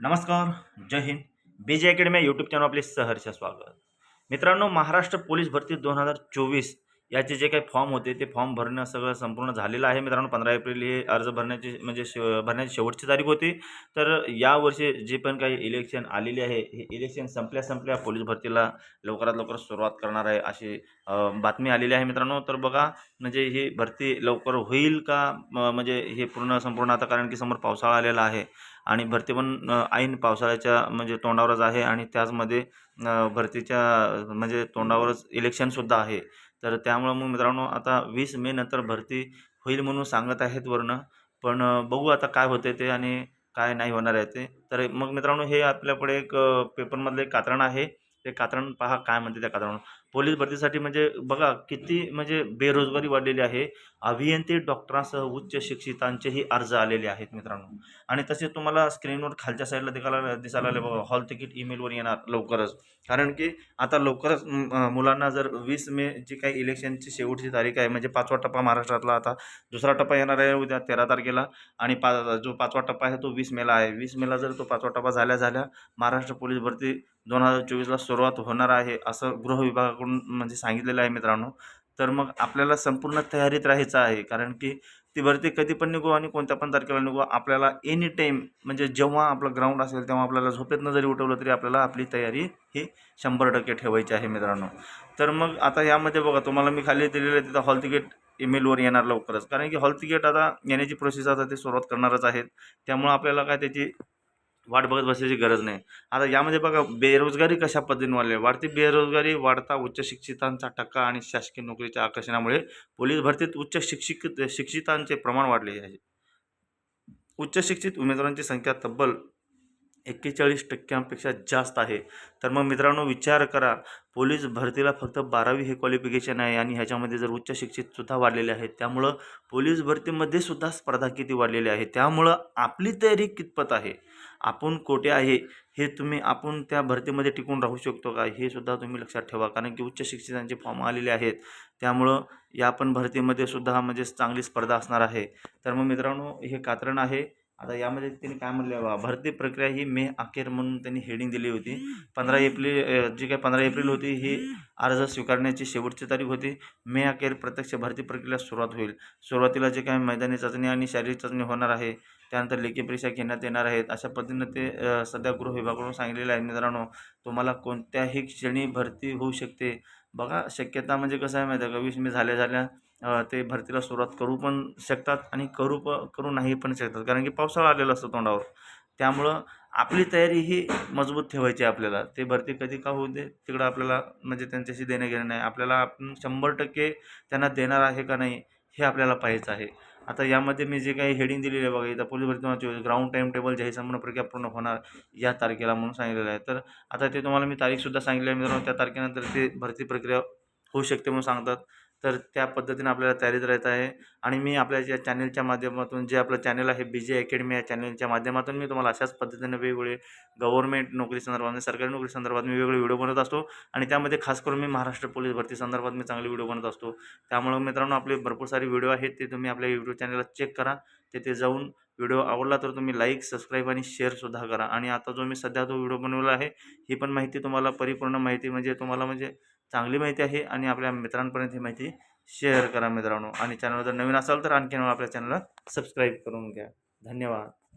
नमस्कार जय Hind. B J academy YouTube channel आपले सहर्ष स्वागत. मित्रांनो महाराष्ट्र पोलीस भरती दोन हजार चोवीस याचे जे काही फॉर्म होते ते फॉर्म भरणं सगळं संपूर्ण झालेलं आहे. मित्रांनो पंधरा एप्रिल हे अर्ज भरण्याची म्हणजे श भरण्याची शेवटची तारीख होती. तर यावर्षी जे पण काही इलेक्शन आलेले आहे हे इलेक्शन संपल्या संपल्या पोलीस भरतीला लवकरात लवकर सुरुवात करणार आहे अशी बातमी आलेली आहे मित्रांनो. तर बघा म्हणजे ही भरती लवकर होईल का? म- म्हणजे हे पूर्ण संपूर्ण आता कारण की समोर पावसाळा आलेला आहे. आणि भरती पण ऐन पावसाळ्याच्या म्हणजे तोंडावरच आहे आणि त्याचमध्ये भरतीच्या म्हणजे तोंडावरच इलेक्शनसुद्धा आहे. तर त्यामुळं मग मित्रांनो आता वीस मे नंतर भरती होईल म्हणून सांगत आहेत वरनं पण बघू आता काय होते ते आणि काय नाही होणार आहे ते. तर मग मित्रांनो हे आपल्यापुढे एक पेपरमधलं एक कात्रण आहे. ते कात्रण पहा काय म्हणते त्या कात्रण पोलीस भरतीसाठी म्हणजे बघा किती म्हणजे बेरोजगारी वाढलेली आहे. अभियंते डॉक्टरांसह उच्च शिक्षितांचेही अर्ज आलेले आहेत मित्रांनो. आणि तसे तुम्हाला स्क्रीनवर खालच्या साईडला दिसायला दिसायला लागले बघा हॉल तिकीट ईमेलवर येणार लवकरच. कारण की आता लवकरच मुलांना जर वीस मे जी काही इलेक्शनची शेवटची तारीख आहे म्हणजे पाचवा टप्पा महाराष्ट्रातला आता दुसरा टप्पा येणार आहे उद्या तेरा तारखेला. आणि पा जो पाचवा टप्पा आहे तो वीस मेला आहे. वीस मेला जर तो पाचवा टप्पा झाल्या झाल्या महाराष्ट्र पोलीस भरती दोन हजार चोवीसला सुरुवात होणार आहे असं गृह विभागाकडून म्हणजे सांगितलेलं आहे मित्रांनो. तर मग आपल्याला संपूर्ण तयारीत राहायचं आहे. कारण की ती भरती कधी पण निघू आणि कोणत्या पण तारखेला निघू आपल्याला एनी टाईम म्हणजे जेव्हा आपलं ग्राउंड असेल तेव्हा आपल्याला झोपेतनं जरी उठवलं तरी आपल्याला आपली तयारी ही शंभर टक्के ठेवायची आहे मित्रांनो. तर मग आता यामध्ये बघा तुम्हाला मी खाली दिलेलं आहे तिथं हॉल तिकीट ईमेलवर येणार लवकरच. कारण की हॉल तिकीट आता येण्याची प्रोसेस आता ते सुरुवात करणारच आहेत. त्यामुळं आपल्याला काय त्याची वाट बघत बसायची गरज नाही. आता यामध्ये बघा बेरोजगारी कशा पद्धतीने वाढली? आहे वाढती बेरोजगारी वाढता उच्च शिक्षितांचा टक्का आणि शासकीय नोकरीच्या आकर्षणामुळे पोलीस भरतीत उच्च शिक्षित शिक्षितांचे प्रमाण वाढले आहे. उच्च शिक्षित उमेदवारांची संख्या तब्बल एक्केचाळीस टक्क्यांपेक्षा जास्त आहे. तर मग मित्रांनो विचार करा. पोलीस भरतीला फक्त बारावी हे क्वालिफिकेशन आहे आणि ह्याच्यामध्ये जर उच्च शिक्षितसुद्धा वाढलेले आहेत त्यामुळं पोलीस भरतीमध्ये सुद्धा स्पर्धा किती वाढलेली आहे त्यामुळं आपली तयारी कितपत आहे? आपण कोठे आहे? हे तुम्ही आपण त्या भरतीमध्ये टिकून राहू शकतो का? हे सुद्धा तुम्ही लक्षात ठेवा. कारण की उच्च शिक्षितांचे फॉर्म आलेले आहेत. त्यामुळं या पण भरतीमध्ये सुद्धा म्हणजे चांगली स्पर्धा असणार आहे. तर मग मित्रांनो हे कात्रण आहे. आता यामध्ये त्यांनी काय म्हणले भरती प्रक्रिया ही मे अखेर म्हणून त्यांनी हेडिंग दिली होती. पंधरा एप्रिल जी काही पंधरा एप्रिल होती ही अर्ज स्वीकारण्याची शेवटची तारीख होती. मे अखेर प्रत्यक्ष भरती प्रक्रियेला सुरुवात होईल. सुरुवातीला जे काही मैदानी चाचणी आणि शारीरिक चाचणी होणार आहे त्यानंतर लेखी परीक्षा घेण्यात येणार आहेत. अशा पद्धतीनं ते सध्या गृह विभागाकडून सांगितलेलं आहे. मित्रांनो तुम्हाला कोणत्याही क्षणी भरती होऊ शकते. बघा शक्यता म्हणजे कसं आहे माहिती आहे का? वीस मे झाल्या झाल्या ते भरतीला सुरुवात करू पण शकतात आणि करू प करू नाही पण शकतात. कारण की पावसाळा आलेला असतो तोंडावर. त्यामुळं आपली तयारी ही मजबूत ठेवायची आहे आपल्याला. ते भरती कधी का होऊ दे तिकडं आपल्याला म्हणजे त्यांच्याशी देणं घेणं नाही. आपल्याला आपण शंभर टक्के त्यांना देणार आहे का नाही हे आपल्याला पाहायचं आहे. आता यामध्ये मी जे काही हेडिंग दिलेली आहे बघा इथं पोलीस भरती ग्राउंड टाईम टेबल जाहीर संपूर्ण प्रक्रिया पूर्ण होणार या तारखेला म्हणून सांगितलेलं आहे. तर आता ते तुम्हाला मी तारीखसुद्धा सांगितली आहे मित्रांनो त्या तारखेनंतर ते भरती प्रक्रिया होऊ शकते म्हणून सांगतात. तर त्या पद्धतीने आपल्याला तयारीत राहत आहे. आणि मी आपल्या ज्या चॅनलच्या माध्यमातून जे आपलं चॅनल आहे बी जे अकॅडमी या चॅनलच्या माध्यमातून मी तुम्हाला अशाच पद्धतीने वेगवेगळे गव्हर्मेंट नोकरी संदर्भात सरकारी नोकरी संदर्भात मी वेगवेगळे व्हिडिओ बनवत असतो. आणि त्यामध्ये खास करून मी महाराष्ट्र पोलीस भरती संदर्भात मी चांगले व्हिडिओ बनवत असतो. त्यामुळे मित्रांनो आपले भरपूर सारे व्हिडिओ आहेत ते तुम्ही आपल्या यूट्यूब चॅनलला चेक करा. तिथे जाऊन व्हिडिओ आवडला तर तुम्ही लाईक सबस्क्राईब आणि शेअरसुद्धा करा. आणि आता जो मी सध्या तो व्हिडिओ बनवला आहे ही पण माहिती तुम्हाला परिपूर्ण माहिती म्हणजे तुम्हाला म्हणजे चांगली माहिती आहे आणि आपल्या मित्रांपर्यंत ही माहिती शेअर करा मित्रांनो. आणि चॅनलवर जर नवीन असाल तर आणखीन आपल्या चॅनलला सबस्क्राईब करून घ्या. धन्यवाद.